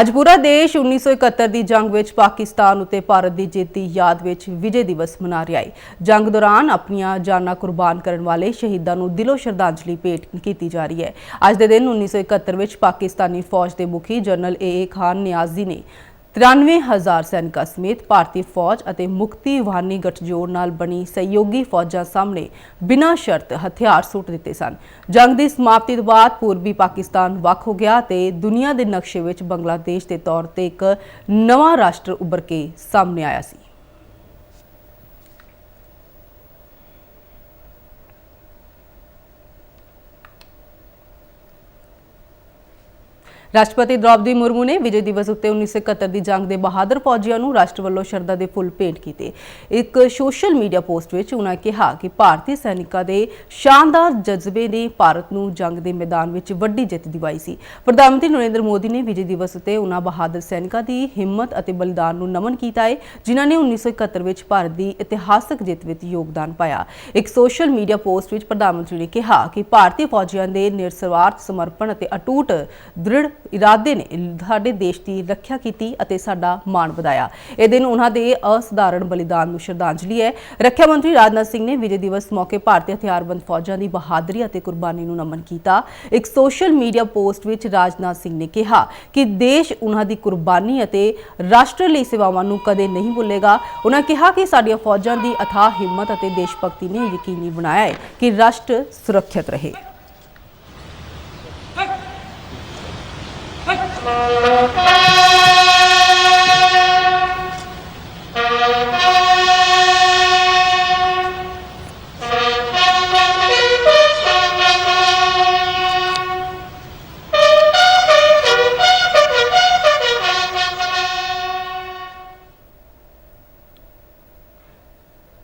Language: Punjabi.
ਅੱਜ ਪੂਰਾ ਦੇਸ਼ 1971 ਦੀ ਜੰਗ ਵਿੱਚ ਪਾਕਿਸਤਾਨ ਉਤੇ ਭਾਰਤ ਦੀ ਜਿੱਤ ਦੀ ਯਾਦ ਵਿੱਚ ਵਿਜੇ ਦਿਵਸ ਮਨਾ ਰਿਹਾ ਹੈ। ਜੰਗ ਦੌਰਾਨ ਆਪਣੀਆਂ ਜਾਨਾਂ ਕੁਰਬਾਨ ਕਰਨ ਵਾਲੇ ਸ਼ਹੀਦਾਂ ਨੂੰ ਦਿਲੋਂ ਸ਼ਰਧਾਂਜਲੀ ਭੇਟ ਕੀਤੀ ਜਾ ਰਹੀ ਹੈ। ਅੱਜ ਦੇ ਦਿਨ 1971 ਵਿੱਚ ਪਾਕਿਸਤਾਨੀ ਫੌਜ ਦੇ ਮੁਖੀ ਜਨਰਲ ਏ ਏ ਖਾਨ ਨਿਆਜ਼ੀ ਨੇ 93000 ਸੈਨਿਕਾਂ ਸਮੇਤ ਭਾਰਤੀ ਫੌਜ ਅਤੇ ਮੁਕਤੀ ਵਾਹਨੀ ਗਠਜੋੜ ਨਾਲ ਬਣੀ ਸਹਿਯੋਗੀ ਫੌਜਾਂ ਸਾਹਮਣੇ ਬਿਨਾਂ ਸ਼ਰਤ ਹਥਿਆਰ ਸੁੱਟ ਦਿੱਤੇ ਸਨ। ਜੰਗ ਦੀ ਸਮਾਪਤੀ ਤੋਂ ਬਾਅਦ ਪੂਰਬੀ ਪਾਕਿਸਤਾਨ ਵੱਖ ਹੋ ਗਿਆ ਤੇ ਦੁਨੀਆ ਦੇ ਨਕਸ਼ੇ ਵਿੱਚ ਬੰਗਲਾਦੇਸ਼ ਦੇ ਤੌਰ ਤੇ ਇੱਕ ਨਵਾਂ ਰਾਸ਼ਟਰ ਉੱਭਰ ਕੇ ਸਾਹਮਣੇ ਆਇਆ ਸੀ। ਰਾਸ਼ਟਰਪਤੀ ਦ੍ਰੌਪਦੀ ਮੁਰਮੂ ਨੇ ਵਿਜੇ ਦਿਵਸ ਉੱਤੇ 1971 ਦੀ ਜੰਗ ਦੇ ਬਹਾਦਰ ਫੌਜੀਆਂ ਨੂੰ ਰਾਸ਼ਟਰ ਵੱਲੋਂ ਸ਼ਰਧਾ ਦੇ ਫੁੱਲ ਭੇਂਟ ਕੀਤੇ। ਇੱਕ ਸੋਸ਼ਲ ਮੀਡੀਆ ਪੋਸਟ ਵਿੱਚ ਉਹਨਾਂ ਕਿਹਾ ਕਿ ਭਾਰਤੀ ਸੈਨਿਕਾਂ ਦੇ ਸ਼ਾਨਦਾਰ ਜਜ਼ਬੇ ਨੇ ਭਾਰਤ ਨੂੰ ਜੰਗ ਦੇ ਮੈਦਾਨ ਵਿੱਚ ਵੱਡੀ ਜਿੱਤ ਦਿਵਾਈ ਸੀ। ਪ੍ਰਧਾਨ ਮੰਤਰੀ ਨਰਿੰਦਰ ਮੋਦੀ ਨੇ ਵਿਜੇ ਦਿਵਸ ਉੱਤੇ ਉਹਨਾਂ ਬਹਾਦਰ ਸੈਨਿਕਾਂ ਦੀ ਹਿੰਮਤ ਅਤੇ ਬਲੀਦਾਨ ਨੂੰ ਨਮਨ ਕੀਤਾ ਹੈ, ਜਿਨ੍ਹਾਂ ਨੇ 1971 ਵਿੱਚ ਭਾਰਤ ਦੀ ਇਤਿਹਾਸਕ ਜਿੱਤ ਵਿੱਚ ਯੋਗਦਾਨ ਪਾਇਆ। ਇੱਕ ਸੋਸ਼ਲ ਮੀਡੀਆ ਪੋਸਟ ਵਿੱਚ ਪ੍ਰਧਾਨ ਮੰਤਰੀ ਨੇ ਕਿਹਾ ਕਿ ਭਾਰਤੀ ਫੌਜੀਆਂ ਦੇ ਨਿਰਸਵਾਰਥ ਸਮਰਪਣ ਅਤੇ ਅਟੂਟ ਦ੍ਰਿੜ ਇਰਾਦੇ ਨੇ ਸਾਡੇ ਦੇਸ਼ ਦੀ ਰੱਖਿਆ ਕੀਤੀ ਅਤੇ ਸਾਡਾ ਮਾਣ ਵਧਾਇਆ। ਇਹ ਦਿਨ ਉਹਨਾਂ ਦੇ ਅਸਧਾਰਨ ਬਲੀਦਾਨ ਨੂੰ ਸ਼ਰਧਾਂਜਲੀ ਹੈ। ਰੱਖਿਆ ਮੰਤਰੀ ਰਾਜਨਾਥ ਸਿੰਘ ਨੇ ਵਿਜੇ ਦਿਵਸ ਮੌਕੇ ਭਾਰਤੀ ਹਥਿਆਰਬੰਦ ਫੌਜਾਂ ਦੀ ਬਹਾਦਰੀ ਅਤੇ ਕੁਰਬਾਨੀ ਨੂੰ ਨਮਨ ਕੀਤਾ। ਇੱਕ ਸੋਸ਼ਲ ਮੀਡੀਆ ਪੋਸਟ ਵਿੱਚ ਰਾਜਨਾਥ ਸਿੰਘ ਨੇ ਕਿਹਾ ਕਿ ਦੇਸ਼ ਉਹਨਾਂ ਦੀ ਕੁਰਬਾਨੀ ਅਤੇ ਰਾਸ਼ਟਰ ਲਈ ਸੇਵਾਵਾਂ ਨੂੰ ਕਦੇ ਨਹੀਂ ਭੁੱਲੇਗਾ। ਉਹਨਾਂ ਕਿਹਾ ਕਿ ਸਾਡੀਆਂ ਫੌਜਾਂ ਦੀ ਅਥਾਹ ਹਿੰਮਤ ਅਤੇ ਦੇਸ਼ ਭਗਤੀ ਨੇ ਯਕੀਨੀ ਬਣਾਇਆ ਹੈ ਕਿ ਰਾਸ਼ਟਰ ਸੁਰੱਖਿਅਤ ਰਹੇ। Música